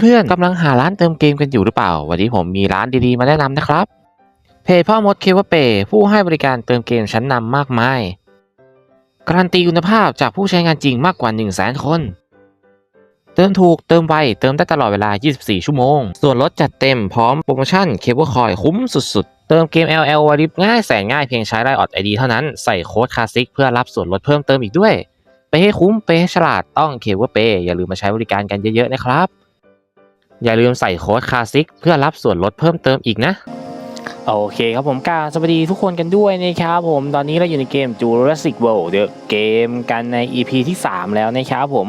เพื่อนๆกำลังหาร้านเติมเกมกันอยู่หรือเปล่า วันนี้ผมมีร้านดีๆมาแนะนำนะครับ เพจพ่อมดเคเวเปผู้ให้บริการเติมเกมชั้นนำมากมาย การันตีคุณภาพจากผู้ใช้งานจริงมากกว่า 1 0 0 0 0แสนคน เติมถูกเติมไว เติมได้ตลอดเวลา 24 ชั่วโมง ส่วนลดจัดเต็มพร้อมโปรโมชั่นเคเบิลคอยคุ้มสุดๆ เติมเกม LL วาริบง่ายแสนง่ายเพียงใช้ไลน์ออดไอดีเท่านั้นใส่โค้ดคลาสสิกเพื่อรับส่วนลดเพิ่มเติมอีกด้วย ไปให้คุ้มไปให้ฉลาดต้องเคเบิลเปอย่าลืมมาใช้บริการกันเยอะๆนะครับ อย่าลืมใส่โค้ดคลาสิกเพื่อรับส่วนลดเพิ่มเติมอีกนะ โอเคครับผมกาสวัสดีทุกคนกันด้วยนะครับผมตอนนี้เราอยู่ในเกม Jurassic World เดอะเกมกันใน EP ที่ 3 แล้วนะครับผม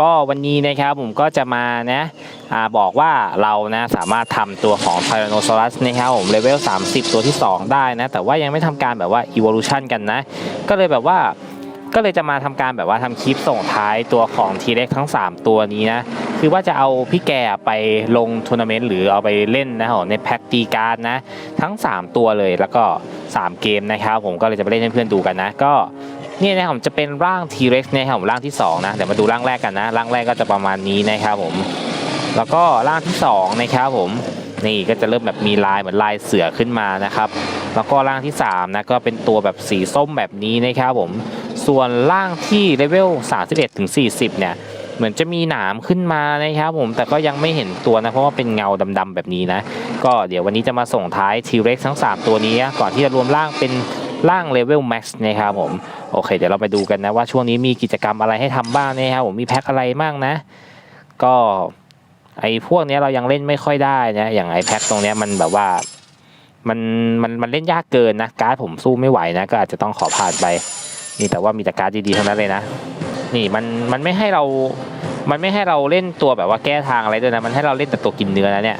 ก็วันนี้นะครับผมก็จะมานะอาบอกว่าเรานะสามารถทำตัวของ Tyrannosaurus นะครับผมเลเวล 30 ตัวที่ 2 ได้นะ แต่ว่ายังไม่ทำการแบบว่า Evolution กันนะ ก็เลยแบบว่า ก็เลยจะมาทำการแบบว่าทำคลิปส่งท้ายตัวของ T-Rex ทั้ง 3 ตัวนี้นะ คือว่าจะเอาพี่แกไปลงทัวร์นาเมนต์หรือเอาไปเล่นนะครับผมในแพ็กตีการ์ดนะ ทั้ง 3 ตัวเลยแล้วก็ 3 เกมนะครับ ผมก็เลยจะไปเล่นให้เพื่อนดูกันนะ ก็นี่นะครับผมจะเป็นร่าง T-Rex นะครับผมร่างที่ 2 นะเดี๋ยวมาดูร่างแรกกันนะ ร่างแรกก็จะประมาณนี้นะครับผม แล้วก็ร่างที่2นะครับผมนี่ก็จะเริ่มแบบมีลายเหมือนลายเสือขึ้นมานะครับ แล้วก็ร่างที่3นะก็เป็นตัวแบบสีส้มแบบนี้นะครับผม ส่วนร่างที่เลเวล 31ถึง40 เนี่ย เหมือนจะมีหนามขึ้นมานะครับผม แต่ก็ยังไม่เห็นตัวนะ เพราะว่าเป็นเงาดำๆแบบนี้นะ ก็เดี๋ยววันนี้จะมาส่งท้าย T-Rex ทั้ง 3 ตัวนี้ ก่อนที่จะรวมร่างเป็นร่างเลเวล Max นะครับผม โอเค เดี๋ยวเราไปดูกันนะว่าช่วงนี้มีกิจกรรมอะไรให้ทำบ้างนะครับผม มีแพ็คอะไรบ้างนะ ก็ไอ้พวกนี้เรายังเล่นไม่ค่อยได้นะ อย่างไอ้แพ็คตรงนี้มันแบบว่ามันมันมันเล่นยากเกินนะ การ์ดผมสู้ไม่ไหวนะ ก็อาจจะต้องขอผ่านไป นี่แต่ว่ามีแต่การ์ดดีๆทั้งนั้นเลยนะ นี่มันมันไม่ให้เรา มันไม่ให้เราเล่นตัวแบบว่าแก้ทางอะไรด้วยนะ มันให้เราเล่นแต่ตัวกินเนื้อนะเนี่ย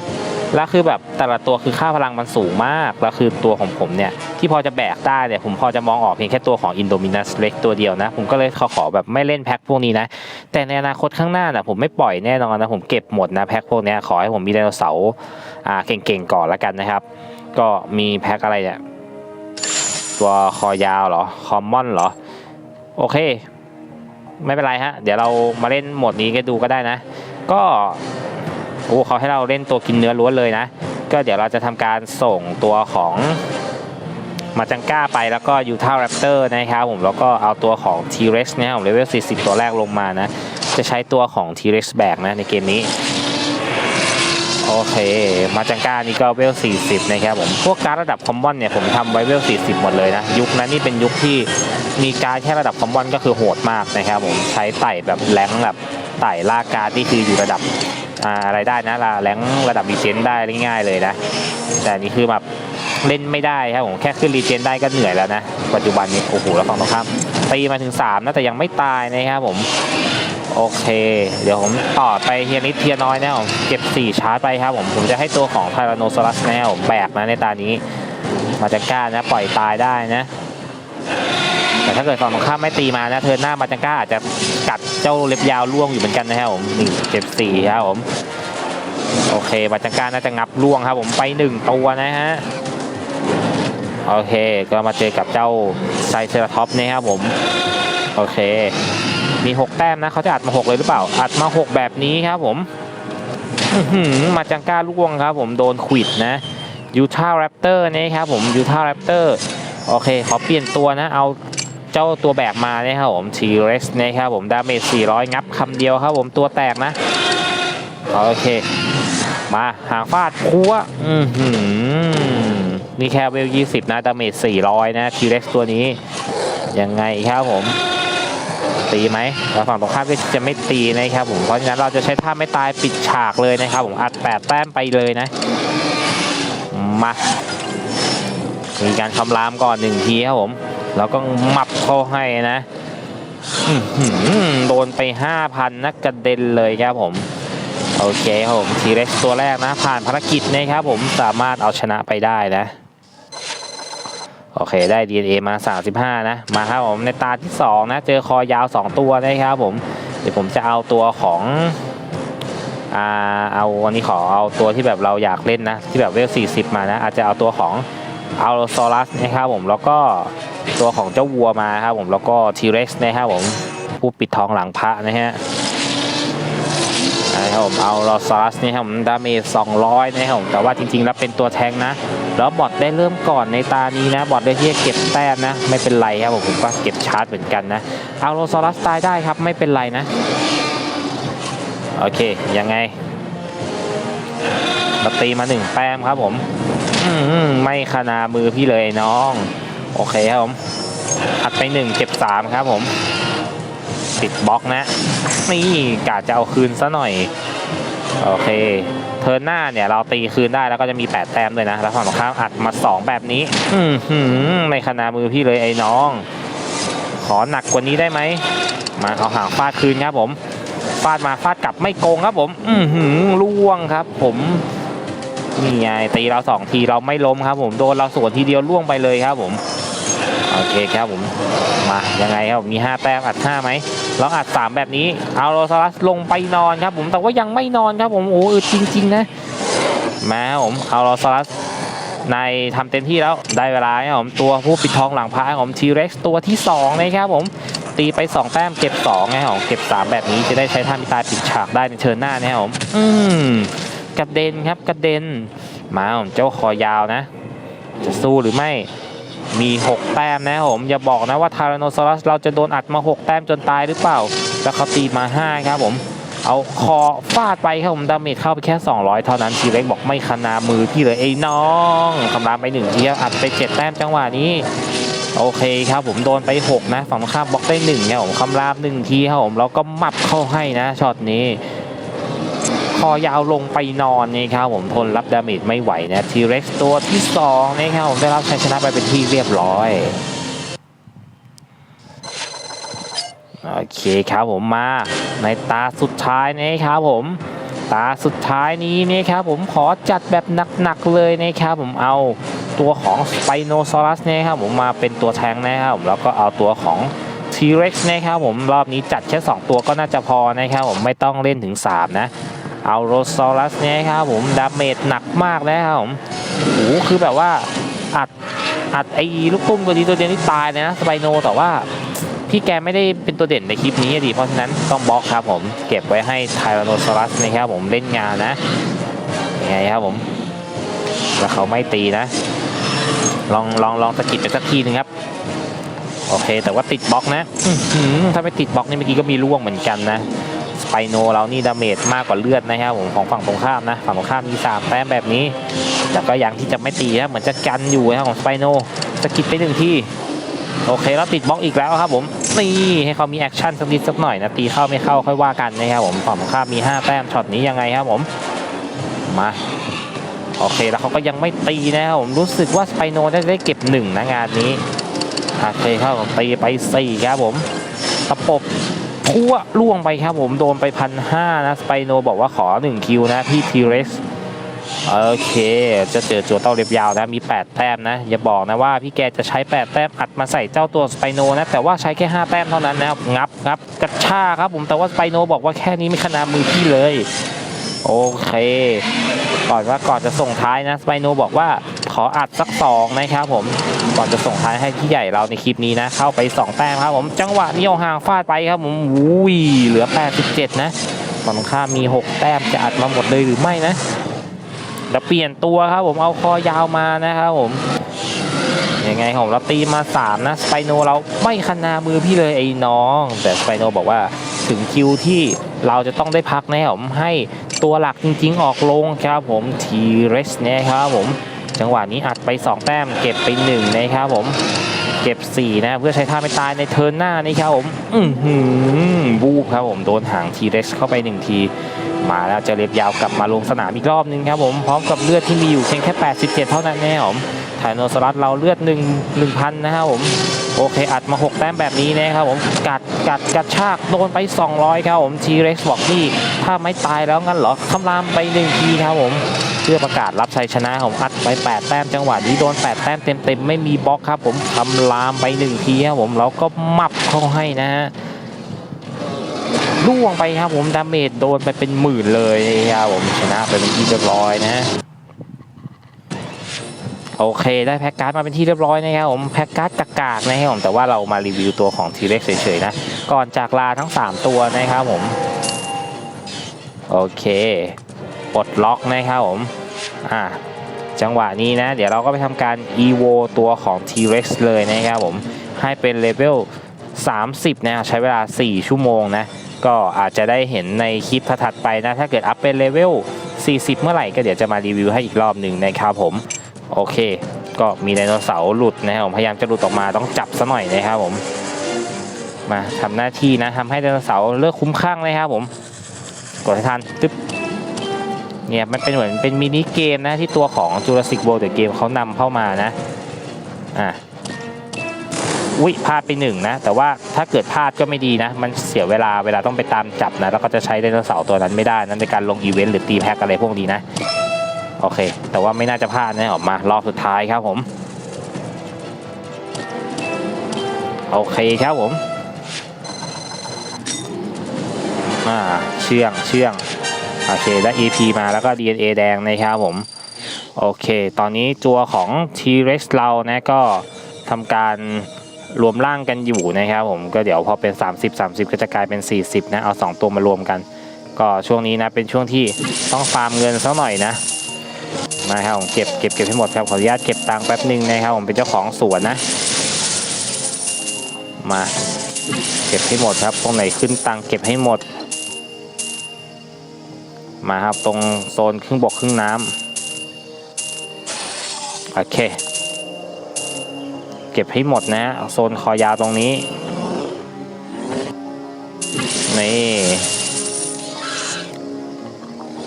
แล้วคือแบบแต่ละตัวคือค่าพลังมันสูงมาก แล้วคือตัวของผมเนี่ย ที่พอจะแบกได้เนี่ย ผมพอจะมองออกเพียงแค่ตัวของ Indominus Rex ตัวเดียวนะ ผมก็เลยขอขอแบบไม่เล่นแพ็คพวกนี้นะ แต่ในอนาคตข้างหน้าน่ะผมไม่ปล่อยแน่นอนนะ ผมเก็บหมดนะแพ็คพวกนี้ขอให้ผมมีไดโนเสาร์อ่าเก่งๆก่อนละกันนะครับ ก็มีแพ็คอะไรเนี่ยตัวคอยาวเหรอ คอมมอนเหรอ โอเค ไม่เป็นไรฮะ เดี๋ยวเรามาเล่นโหมดนี้กันดูก็ได้นะ ก็โอ้เขาให้เราเล่นตัวกินเนื้อล้วนเลยนะ ก็เดี๋ยวเราจะทำการส่งตัวของมาจังก้าไปแล้วก็ยูทาแรปเตอร์นะครับผมแล้วก็เอาตัวของ T-Rex เนี่ยผมเลเวล 40 ตัวแรกลงมานะ จะใช้ตัวของ T-Rex แบกนะในเกมนี้ โอเค มาจังก้านี่ก็เวล 40 นะครับผม พวกการระดับคอมมอนเนี่ยผมทำไว้เวล 40 หมดเลยนะ ยุคนั้นนี่เป็นยุคที่ มีการแค่ระดับคอมมอนก็คือโหดมากนะครับผมใช้ไต่แบบแรงแบบไต่ลาการดที่คืออยู่ระดับอ่าอะไรได้นะละแรงระดับรีเจนได้ง่ายเลยนะ แต่นี่คือแบบเล่นไม่ได้ครับผมแค่ขึ้นรีเจนได้ก็เหนื่อยแล้วนะ ปัจจุบันนี้โอ้โหแล้วฝั่งตรงข้ามตีมาถึง 3 นะแต่ยังไม่ตายนะครับผมโอเค เดี๋ยวผมต่อไปเฮียนิดเทียน้อยนะผมเก็บ 4 ชาร์จไปครับผมผมจะให้ตัวของ t y r a n n o s a u r u s แนวแบกนะในตานี้ มาจังก้านะ ปล่อยตายได้นะ แต่ถ้าเกิดฝั่งตรงข้ามไม่ตีมานะเทิร์นหน้ามาจังก้าอาจจะกัดเจ้าเล็บยาวล่วงอยู่เหมือนกันนะครับผมหนี่งเก็บ4ครับผมโอเคมาจังก้าน่าจะงับล่วงครับผมไปหนึ่งตัวนะฮะโอเคก็มาเจอกับเจ้าไซเซราท็อปนี่ครับผมโอเค มี 6 แต้มนะเขาจะอัดมา 6 เลยหรือเปล่า อัดมา 6 แบบนี้ครับผมมาจังก้าลูกวงครับผมโดนขวิดนะยูทาแรปเตอร์นี่ครับผมยูทาแรปเตอร์โอเค ขอเปลี่ยนตัวนะ เอา เจ้าตัวแบกมาเนี่ยครับผมทีเร็กซ์นะครับผมดาเมจ400 งับคำเดียวครับผมตัวแตกนะ โอเค มาหางฟาดพัวอือหือนี่แค่เวล 20 นะดาเมจ400 นะทีเร็กซ์ตัวนี้ ยังไงครับผม ตีไหมแล้วฝั่งตรงข้ามก็จะไม่ตีนะครับผม เพราะฉะนั้นเราจะใช้ท่าไม่ตายปิดฉากเลยนะครับผมอัดแปดแต้มไปเลยนะ มามีการคำรามก่อนหนึ่งทีครับผม แล้วก็มับเข้าให้นะโดนไป5,000นักกระเด็นเลยครับผม โอเคครับผมทีเร็กตัวแรกนะ ผ่านภารกิจนะครับผมสามารถเอาชนะไปได้นะ โอเคได้ DNA มา 35 นะ มาครับผมในตาที่ 2 นะ เจอคอยาว 2 ตัวนะครับผม เดี๋ยวผมจะเอาตัวของอ่าเอาวันนี้ขอเอาตัวที่แบบเราอยากเล่นนะ ที่แบบเวล40 มานะ อาจจะเอาตัวของ อัลโซลัสนะครับผมแล้วก็ตัวของเจ้าวัวมาครับผมแล้วก็ทีเร็กซ์นะครับผมผู้ปิดทองหลังพระนะฮะอนะครับผมเอาลอซอสนี่ครับผมดาเมจ200นะครับผมแต่ว่าจริงๆแล้วเป็นตัวแทงนะ แล้วบอทได้เริ่มก่อนในตานี้นะ บอทได้ที่จะเก็บแต้มนะ ไม่เป็นไรครับผมผมก็เก็บชาร์จเหมือนกันนะเอาลซอรัสตายได้ครับไม่เป็นไรนะ โอเค ยังไงเราตีมาหนึ่งแต้มครับผม ไม่ขนามือพี่เลยน้อง โอเคครับผมอัดไปหนึ่งเก็บสามครับผม ติดบล็อกนะ นี่กาจะเอาคืนซะหน่อย โอเค เทิร์นหน้าเนี่ยเราตีคืนได้แล้วก็จะมี 8 แต้มด้วยนะ แล้วฝั่งข้ามอัดมา 2 แบบนี้ อือหือในขนามือพี่เลยไอ้น้อง ขอหนักกว่านี้ได้ไหม มาเอาหางฟาดคืนครับผม ฟาดมาฟาดกลับไม่โกงครับผม อือหือล่วงครับผม นี่ไงตีเราสองทีเราไม่ล้มครับ ผมโดนเราสวนทีเดียวล่วงไปเลยครับ ผมโอเคครับผมมายังไงครับผมมี 5 แต้มอัด5ไหมเราอัด 3 แบบนี้เอาโรซารัสลงไปนอนครับผมแต่ว่ายังไม่นอนครับผมโอ้อึดจริง ๆ นะมาครับผมเอาโรซารัสในทำเต็มที่แล้วได้เวลาครับผมตัวผู้ปิดทองหลังพระผมทีเร็กตัวที่2นะครับผมตีไป 2 แต้มเก็บ2นะครับผมเก็บ 3 แบบนี้จะได้ใช้ท่ามิตายปิดฉากได้ในเชิญหน้านะครับผมอืม กระเด็นครับกระเด็นมาผมเจ้าคอยาวนะ จะสู้หรือไม่มี 6 แต้มนะผมอย่าบอกนะว่าทารานซอรัสเราจะโดนอัดมา 6 แต้มจนตายหรือเปล่า แล้วเขาตีมา 5 ครับผม เอาคอฟาดไปครับผมดาเมจเข้าไปแค่ 200 เท่านั้นทีเล็กบอกไม่ขนามือพี่เลยไอ้น้องคำรามไป1ทีครับอัดไป 7 แต้มจังหวะนี้ โอเคครับผมโดนไป 6 นะฝั่งข้ามบล็อกได้1ครับผมคำราม1ทีครับผมแล้วก็มับเข้าให้นะช็อตนี้ อยาวลงไปนอนนี่ครับผมทนรับดาเมจไม่ไหวนะทีเร็กตัวที่2นี่ครับผมได้รับชัยชนะไปเป็นที่เรียบร้อยโอเคครับผมมาในตาสุดท้ายนี่ครับผมตาสุดท้ายนี้นี่ครับผมขอจัดแบบหนักๆเลยนะครับผมเอาตัวของสไปโนซอรัสเนี่ยครับผมมาเป็นตัวแทงนะครับผมแล้วก็เอาตัวของ T-Rex นะครับผมรอบนี้จัดแค่ 2 ตัวก็น่าจะพอนะครับผมไม่ต้องเล่นถึง 3 นะ เอาโรซอรัสเนี่ยครับผมดาเมจหนักมากนะครับผมโอ้คือแบบว่าอัดอัดไอ้ลูกตุ้มตัวนี้ตัวเดียวนี่ตายเลยนะสไปโนแต่ว่าพี่แกไม่ได้เป็นตัวเด่นในคลิปนี้ดิเพราะฉะนั้นต้องบล็อกครับผมเก็บไว้ให้ไทรานโนซอรัสนะครับผมเล่นงานนะยังไงครับผมแล้วเขาไม่ตีนะ ลองลองลองสะกิดไปสักทีหนึงครับโอเค แต่ว่าติดบล็อกนะถ้าไม่ติดบล็อกนี่เมื่อกี้ก็มีร่วงเหมือนกันนะ ไปโนเรานี่ดาเมจมากกว่าเลือดนะครับผมของฝั่งตรงข้ามนะฝั่งตรงข้ามมีสามแต้มแบบนี้แต่ก็ยังที่จะไม่ตีนะเหมือนจะกันอยู่นะครับของสไปโนสะกิดไปหนึ่งที่โอเคแล้วติดบล็อกอีกแล้วครับผมนี่ให้เขามีแอคชั่นสักนิดสักหน่อยนะตีเข้าไม่เข้าค่อยว่ากันนะครับผมฝั่งตรงข้ามมี 5 แต้มช็อตนี้ยังไงครับผมมาโอเคแล้วเขาก็ยังไม่ตีนะครับผมรู้สึกว่าสไปโนได้ได้เก็บหนึ่งนะงานนี้โอเคครับผมตีไปสี่ครับผมตะปบ พั่วล่วงไปครับผมโดนไปพันห้านะสไปโนบอกว่าขอหนึ่งคิวนะพี่ทีเร็กโอเค จะเจอจัวเต้าเล็บยาวนะมี 8 แต้มนะ อย่าบอกนะว่าพี่แกจะใช้ 8 แต้มอัดมาใส่เจ้าตัวสไปโนนะ แต่ว่าใช้แค่ 5 แต้มเท่านั้นนะครับงับงับกระชากครับผมแต่ว่าสไปโนบอกว่าแค่นี้ไม่ขนาดมือพี่เลย โอเค ก่อนว่าก่อนจะส่งท้ายนะสไปโนบอกว่าขออัดสักสองนะครับผม ก่อนจะส่งท้ายให้พี่ใหญ่เราในคลิปนี้นะ เข้าไป 2 แต้มครับผมจังหวะนี้เอาห่างฟาดไปครับผมอุ้ยเหลือ 87 นะฝั่งข้ามมี6 แต้มจะอัดมาหมดเลยหรือไม่นะแล้วเปลี่ยนตัวครับผมเอาคอยาวมานะครับผมยังไงผมเราตีมา 3 นะสไปโนเราไม่ขนามือพี่เลยไอ้น้อง แต่สไปโนบอกว่าถึงคิวที่เราจะต้องได้พักนะผมให้ตัวหลักจริง ๆ ออกลงครับผมทีเรสเนะครับผม จังหวะนี้อัดไป 2 แต้ม เก็บไป 1 นะครับผม เก็บ 4 นะ เพื่อใช้ท่าไม่ตายในเทิร์นหน้านี่ครับผม อือหือบูบครับผม โดนหางทีเร็กเข้าไป 1 ที มาแล้วจะเล็บยาวกลับมาลงสนามอีกรอบนึงครับผม พร้อมกับเลือดที่มีอยู่เพียงแค่ 87 เท่านั้นแน่ผมไทโนซอรัสเราเลือด 1 1,000 นะครับผมโอเค อัดมา 6 แต้มแบบนี้นะครับผม กัดกัดกัดชากโดนไป 200 ครับผมทีเร็กบอกนี่ ถ้าไม่ตายแล้วงั้นเหรอคำรามไป 1 ทีครับผม เพื่อประกาศรับชัยชนะผมอัดไป 8 แต้มจังหวะนี้โดน 8 แต้มเต็มๆ ไม่มีบล็อกครับ ผมคำรามไป1ทีครับผมแล้วก็มับเข้าให้นะฮะล่วงไปครับผมดาเมจโดนไปเป็นหมื่นเลยครับผมชนะไปเป็นที่เรียบร้อยนะโอเคได้แพ็กการ์ดมาเป็นที่เรียบร้อยนะครับผมแพ็กการ์ดกากๆนะครับผมแต่ว่าเรามารีวิวตัวของทีเล็กเฉยๆนะก่อนจากลาทั้ง 3 ตัวนะครับผมโอเค ปลดล็อกนะครับผมอ่าจังหวะนี้นะ เดี๋ยวเราก็ไปทำการ evo ตัวของ T-Rex เลยนะครับผม ให้เป็นเลเวล 30 นะใช้เวลา 4 ชั่วโมงนะ ก็อาจจะได้เห็นในคลิปถัดไปนะ ถ้าเกิดอัพเป็นเลเวล 40 เมื่อไหร่ก็เดี๋ยวจะมารีวิวให้อีกรอบหนึ่งนะครับผม โอเค ก็มีไดโนเสาร์หลุดนะครับผมพยายามจะหลุดออกมาต้องจับซะหน่อยนะครับผม มาทำหน้าที่นะทำให้ไดโนเสาร์เลิกคุ้มข้างนะครับผม กดให้ทันตึ๊บ เนี่ยมันเป็นเหมือนเป็นมินิเกมนะที่ตัวของ Jurassic World The Game เขานำเข้ามานะอะอุ้ยพลาดไปหนึ่งนะ แต่ว่าถ้าเกิดพลาดก็ไม่ดีนะ มันเสียเวลาเวลาต้องไปตามจับนะ แล้วก็จะใช้ไดโนเสาร์ตัวนั้นไม่ได้นั้นในการลงอีเวนต์หรือตีแพ็กอะไรพวกนี้นะ โอเค แต่ว่าไม่น่าจะพลาดนะออกมารอบสุดท้ายครับผม โอเคครับผม อ่า เชื่องเชื่อง โอเคได้ EP มาแล้วก็ DNA แดงนะครับผม โอเค ตอนนี้ตัวของ T-Rex เรานะก็ทำการรวมร่างกันอยู่นะครับผมก็เดี๋ยวพอเป็น 30 30 ก็จะกลายเป็น 40 นะเอา 2 ตัวมารวมกัน ก็ช่วงนี้นะเป็นช่วงที่ต้องฟาร์มเงินสักหน่อยนะมาครับผมเก็บเก็บเก็บให้หมดครับขออนุญาตเก็บตังค์แป๊บหนึ่งนะครับผมเป็นเจ้าของสวนนะ มา เก็บให้หมดครับตรงไหนขึ้นตังค์เก็บให้หมด มาครับตรงโซนครึ่งบกครึ่งน้ำโอเค เก็บให้หมดนะโซนคอยาวตรงนี้ นี่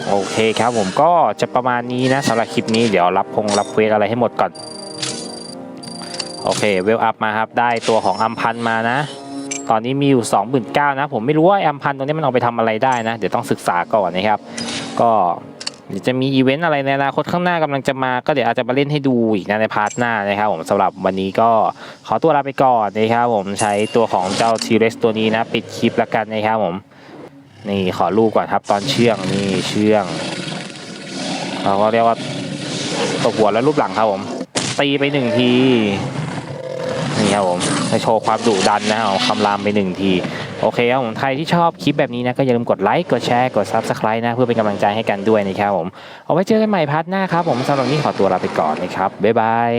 โอเคครับผมก็จะประมาณนี้นะสำหรับคลิปนี้เดี๋ยวรับพงรับเควสอะไรให้หมดก่อน โอเคเวลอัพมาครับ ได้ตัวของอัมพันมานะตอนนี้มีอยู่ 29,000นะ ผมไม่รู้ว่าแอมพันตรงนี้มันเอาไปทำอะไรได้นะ เดี๋ยวต้องศึกษาก่อนนะครับ ก็เดี๋ยวจะมีอีเวนต์อะไรในอนาคตข้างหน้ากำลังจะมาก็เดี๋ยวอาจจะมาเล่นให้ดูอีกนะในพาร์ทหน้านะครับผมสำหรับวันนี้ก็ขอตัวลาไปก่อนนะครับผมใช้ตัวของเจ้าทีเรสตัวนี้นะ ปิดคลิปแล้วกันนะครับผม นี่ขอรูปก่อนครับตอนเชื่องนี่เชื่องเราก็เรียกว่าตบหัวแล้วรูปหลังครับผม ตีไปหนึ่งทีนี่ครับผมให้โชว์ความดุดันนะครับคำรามไปหนึ่งที โอเคครับผมใครที่ชอบคลิปแบบนี้นะก็อย่าลืมกดไลค์กดแชร์กด Subscribe นะเพื่อเป็นกำลังใจให้กันด้วยนะครับผมเอาไว้เจอกันใหม่พาร์ทหน้าครับผมสำหรับวันนี้ขอตัวลาไปก่อนนะครับบ๊ายบาย